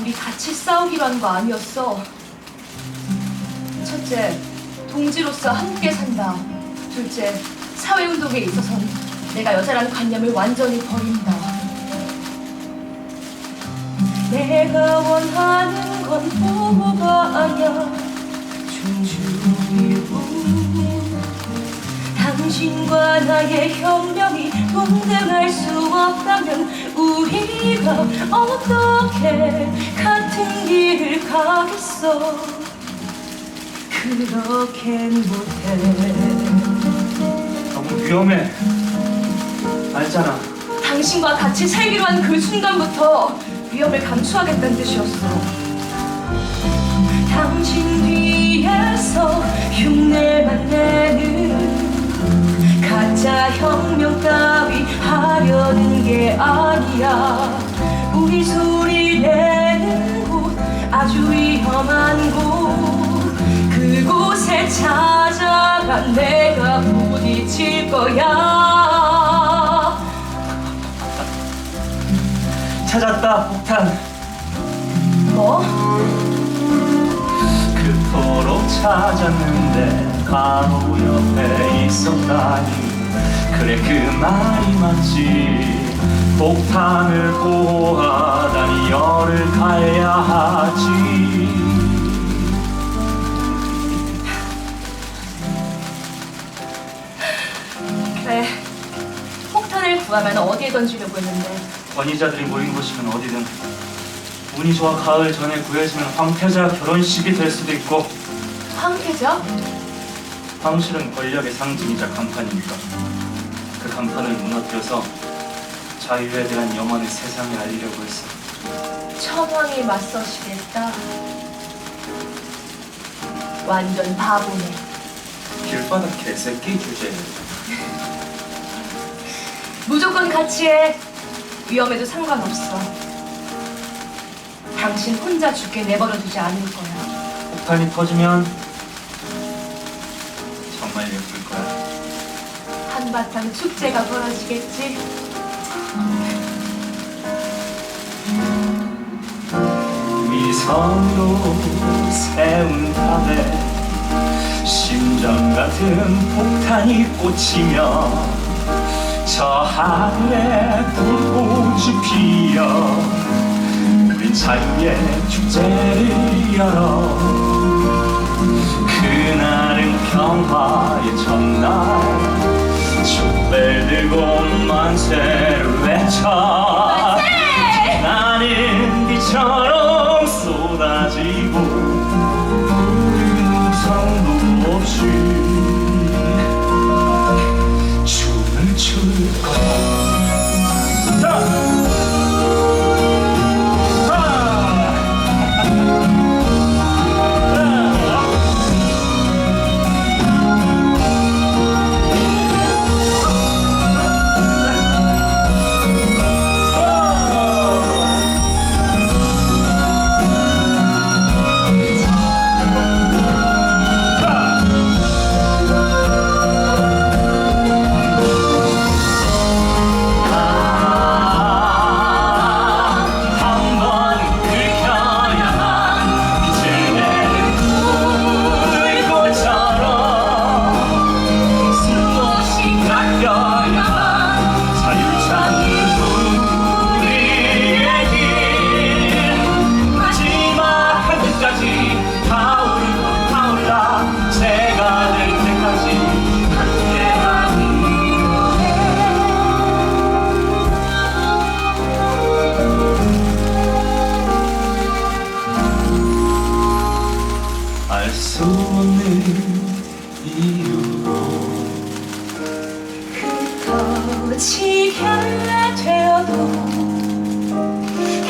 우리 같이 싸우기로 한 거 아니었어. 첫째, 동지로서 함께 산다. 둘째, 사회운동에 있어선 내가 여자라는 관념을 완전히 버린다. 내가 원하는 건 아니야. 존중이고 당신과 나의 혁명이 동등할 수 없다면 우리가 어떻게 같은 길을 가겠어 그렇겐 못해 너무 위험해. 알잖아. 당신과 같이 살기로 한 그 순간부터 위험을 감수하겠다는 뜻이었어. 당신 뒤에서 흉내만 내는 가짜 혁명 따위 하려는 게 아니야. 우리 소리 내는 곳 아주 위험한 곳. 그곳에 찾아가 내가 부딪힐 거야 찾았다, 폭탄. 뭐? 그토록 찾았는데 바로 옆에 있었다니. 그래, 그 말이 맞지. 폭탄을 보호하다니 열을 가해야 하지. 구하면 어디에 던지려고 했는데? 권위자들이 모인 곳이면 어디든. 운이 좋아 가을 전에 구해지면 황태자 결혼식이 될 수도 있고. 황태자? 황실은 권력의 상징이자 간판이니까 그 간판을 무너뜨려서 자유에 대한 염원을 세상에 알리려고 했어. 천황이 맞서시겠다. 완전 바보네. 길바닥 개새끼 주제 무조건 같이 해. 위험해도 상관없어. 당신 혼자 죽게 내버려두지 않을 거야. 폭탄이 터지면 정말 예쁠 거야. 한바탕 축제가 벌어지겠지? 위성으로 세운 탑에 심장 같은 폭탄이 꽂히며 저 하늘에 불꽃이 피어 우린 자유의 축제를 열어 그날은 평화의 첫날 촛불 들고 만세를 외쳐 나는 비처럼 알수 없는 이유로 흩어지게 되어도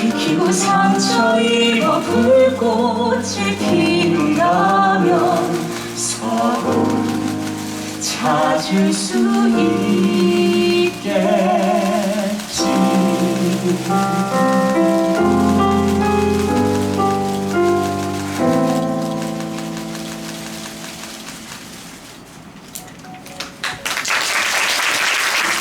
긁히고 상처 입어 불꽃을 피운다면 서로 찾을 수 있겠지